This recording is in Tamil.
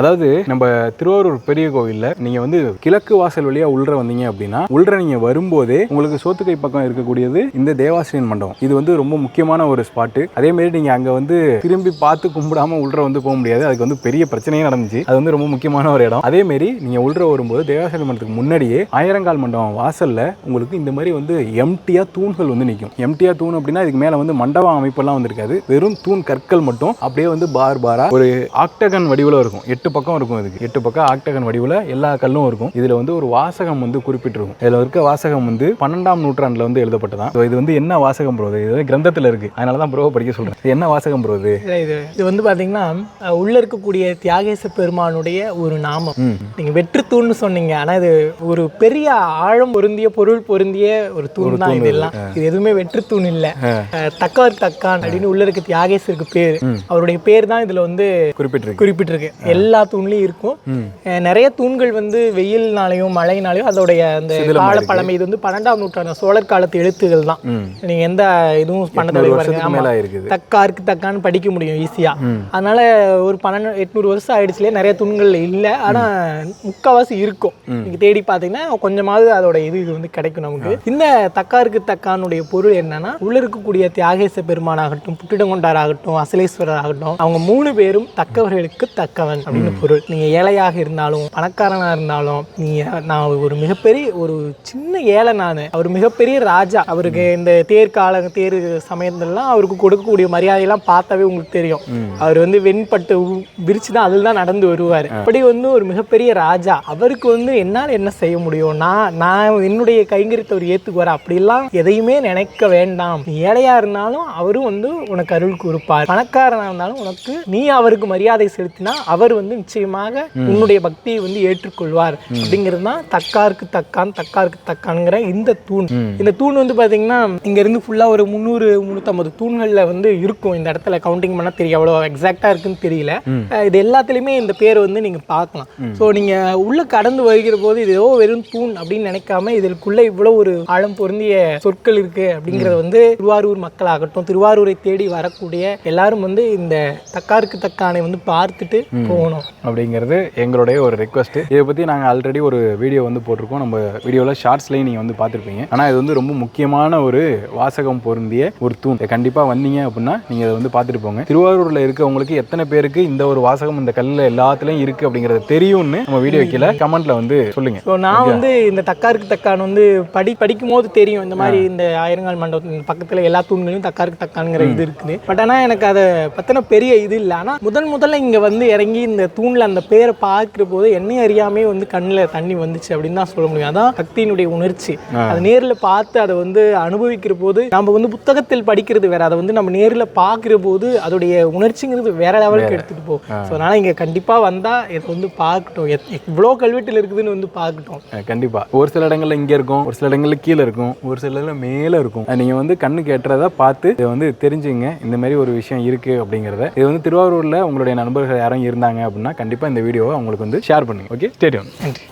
அதாவது நம்ம திருவாரூர் பெரிய கோவில்ல நீங்க வந்து கிழக்கு வாசல் வழியா உள்ள வந்தீங்க அப்படின்னா உள்ள நீங்க வரும்போதே உங்களுக்கு சோத்துக்கை பக்கம் இருக்கக்கூடியது இந்த தேவாசிரியன் மண்டபம். இது வந்து ரொம்ப முக்கியமான ஒரு ஸ்பாட்டு அதே மாதிரி நீங்க அங்க வந்து திரும்பி பார்த்து கும்பிடாம உள்ள வந்து போக முடியாது. அதுக்கு வந்து பெரிய பிரச்சனையே நடந்துச்சு. அது வந்து ரொம்ப முக்கியமான ஒரு இடம். அதே மாதிரி நீங்க உள்ள வரும்போது தேவாசிரியன் மண்டபத்துக்கு முன்னாடியே ஆயிரங்கால் மண்டபம் வாசல்ல உங்களுக்கு இந்த மாதிரி வந்து எம்டியா தூண்கள் வந்து நிற்கும் எம்டியா தூண் அப்படின்னா இதுக்கு மேல வந்து மண்டபம் அமைப்பெல்லாம் வந்திருக்காது வெறும் தூண் கற்கள் மட்டும் அப்படியே வந்து பார் பாரா ஒரு ஆக்டகன் வடிவில் இருக்கும். எட்டு பக்கம் இருக்கும் இதுக்கு. எட்டு பக்கம் ஆக்டகன் வடிவில் எல்லா கல்லும் இருக்கும். இதுல வந்து ஒரு வாசகம் வந்து குறிப்பிட்டிருக்கும். இதுல இருக்க வாசகம் வந்து பன்னெண்டாம் நூற்றாண்டுல வந்து எழுதப்பட்டதான் So இது வந்து என்ன வாசகம் ப்ரோ இது வந்து கிரந்தத்துல இருக்கு. அதனால தான் ப்ரோ படிக்க சொல்றேன். இது என்ன வாசகம் ப்ரோ இது? இது இது வந்து பாத்தீங்கன்னா அஹ், உள்ள இருக்கக்கூடிய தியாகேச பெருமானுடைய ஒரு நாமம். ம். நீங்க வெற்று தூண்னு சொன்னீங்க. ஆனா இது ஒரு பெரிய ஆழம் பொருந்திய பொருள் பொருந்திய ஒரு தூண் தான் இதெல்லாம் இது எதுவுமே வெற்று தூண் இல்ல அஹ், தக்கவர் தக்கான் அப்படின்னு உள்ள இருக்க தியாகேசருக்கு பேர். அவருடைய பேர் தான் இதுல வந்து குறிப்பிட்டிருக்கு. குறிப்பிட்டிருக்கு. எல்லா தூண்லயும் இருக்கும். நிறைய தூண்கள் வந்து வெயில்னாலையும் மழைனாலையும் அதோடைய அந்த கால பழமை இது வந்து பன்னெண்டாம் நூற்றாண்டு சோழர் காலத்து எழுத்துகள் தான். நீங்க எந்த இதுவும் பண்ண தக்காருக்கு தக்கான்னு படிக்க முடியும் ஈஸியா அதனால ஒரு பன்னெண்டு எட்நூறு வருஷம் ஆயிடுச்சுலே நிறைய தூண்கள் இல்ல. ஆனா முக்காவாசி இருக்கும். நீங்க தேடி பாத்தீங்கன்னா கொஞ்சமாவது அதோட இது இது வந்து கிடைக்கும் நமக்கு. இந்த தக்காருக்கு தக்கானுடைய பொருள் என்னன்னா உள்ள இருக்கக்கூடிய தியாகேச பெருமானாகட்டும் புட்டிடங்கொண்டார் ஆகட்டும் அசலேஸ்வரர் ஆகட்டும் அவங்க மூணு பேரும் தக்கவர்களுக்கு தக்கவன். அப்படின்னு பொருள். நீங்க ஏழையாக இருந்தாலும் பணக்காரனா இருந்தாலும் நீங்க நான் ஒரு மிகப்பெரிய ஒரு சின்ன ஏழை நான் அவர் மிகப்பெரிய ராஜா. அவருக்கு இந்த தேர் கால தேர் சமயத்துலலாம் அவருக்கு கொடுக்கக்கூடிய மரியாதையெல்லாம் பார்த்தாவே உங்களுக்கு தெரியும். அவர் வந்து வெண்பட்டு விரிச்சு தான் அதில் தான் நடந்து வருவார். அப்படி வந்து ஒரு மிகப்பெரிய ராஜா அவருக்கு வந்து என்னால் என்ன செய்ய முடியும்? நான் நான் என்னுடைய கைங்கரியத்தை அவர் ஏற்றுக்குவார் அப்படிலாம் எதையுமே நினைக்க வேண்டாம். நீ ஏழையா இருந்தாலும் அவரும் வந்து உனக்கு அருள் கொடுப்பார் பணக்காரனா இருந்தாலும் உனக்கு நீ அவருக்கு மரியாதை செலுத்தினா அவர் வந்து நிச்சயமாக உன்னுடைய பக்தியை வந்து ஏற்றுக்கொள்வார். அப்படிங்கிறது தான் தக்காருக்கு தக்கான் தக்காருக்கு தக்கான்ங்கிற இந்த தூண். இந்த தூண் வந்து பாத்தீங்கன்னா இங்க இருந்து ஃபுல்லா ஒரு முந்நூறு முந்நூற்றம்பது தூண்கள்ல வந்து இருக்கும். இந்த இடத்துல கவுண்டிங் பண்ணா தெரியும். எவ்வளோ எக்ஸாக்டா இருக்குன்னு தெரியல. இது எல்லாத்துலயுமே இந்த பேர் வந்து நீங்க பார்க்கலாம். ஸோ நீங்க உள்ள கடந்து வருகிற போது இது ஏதோ வெறும் தூண் அப்படின்னு நினைக்காம இதற்குள்ள இவ்வளவு ஒரு ஆழம் பொருந்திய சொற்கள் இருக்கு அப்படிங்கறது வந்து திருவாரூர் மக்களாகட்டும் திருவாரூரை தேடி வரக்கூடிய எல்லாரும் வந்து இந்த தக்காருக்கு தக்கானை வந்து பார்த்துட்டு போகணும். அப்படிங்கிறது எங்களுடைய ஒரு ரெக்வஸ்ட் இதை பற்றி நாங்கள் ஆல்ரெடி ஒரு வீடியோ வந்து போட்டிருக்கோம். நம்ம வீடியோவில் ஷார்ட்ஸ்லேயும் நீங்கள் வந்து பார்த்துருப்பீங்க. ஆனால் இது வந்து ரொம்ப முக்கியமான ஒரு வாசகம் பொருந்திய ஒரு தூண். கண்டிப்பாக வந்தீங்க அப்படின்னா நீங்கள் அதை வந்து பார்த்துட்டு போங்க. திருவாரூரில் இருக்கவங்களுக்கு எத்தனை பேருக்கு இந்த ஒரு வாசகம் இந்த கல்லில் எல்லாத்துலேயும் இருக்குது அப்படிங்கிறது தெரியும்னு நம்ம வீடியோ கீழே கமெண்ட்ல வந்து சொல்லுங்க. ஸோ நான் வந்து இந்த தக்காருக்கு தக்கான் வந்து படி படிக்கும் போது தெரியும். இந்த மாதிரி இந்த ஆயிரங்கால் மண்டபத்தின் பக்கத்தில் எல்லா தூண்களையும் தக்காருக்கு தக்கான்ங்கிற இது இருக்குது. பட் ஆனால் எனக்கு அதை பற்றின பெரிய இது இல்லை. ஆனால் முதன் முதல்ல இங்கே வந்து இறங்கி இந்த தூணில் அந்த பேரை பார்க்குற போது என்னையும் அறியாமே வந்து கண்ணில் தண்ணி வந்துச்சு அப்படின்னு தான் சொல்ல முடியும். அதான் பக்தியினுடைய உணர்ச்சி. அதை நேரில் பார்த்து அதை வந்து அனுபவிக்கிற போது நம்ம வந்து புத்தகத்தில் படிக்கிறது வேற அதை வந்து நம்ம நேரில் பார்க்குற போது அதோடைய உணர்ச்சிங்கிறது வேற லெவலுக்கு எடுத்துகிட்டு போகும் ஸோ அதனால் இங்கே கண்டிப்பாக வந்தால் இதை வந்து பார்க்கட்டும். இவ்வளோ கல்வெட்டில் இருக்குதுன்னு வந்து பார்க்கட்டும். அஹ் கண்டிப்பா. ஒரு சில இடங்கள்ல இங்க இருக்கும் ஒரு சில இடங்கள்ல கீழே இருக்கும் ஒரு சில இடங்கள்ல மேல இருக்கும். அஹ் நீங்க வந்து கண்ணுக்கு எட்டுறத பார்த்து இதை வந்து தெரிஞ்சுங்க. இந்த மாதிரி ஒரு விஷயம் இருக்கு அப்படிங்கறத. இது வந்து திருவாரூர்ல உங்களுடைய நண்பர்கள் யாரும் இருந்தாங்க அப்படின்னா கண்டிப்பா இந்த வீடியோவை அவங்களுக்கு வந்து ஷேர் பண்ணுங்க. ஓகே ஸ்டேடியம் நன்றி.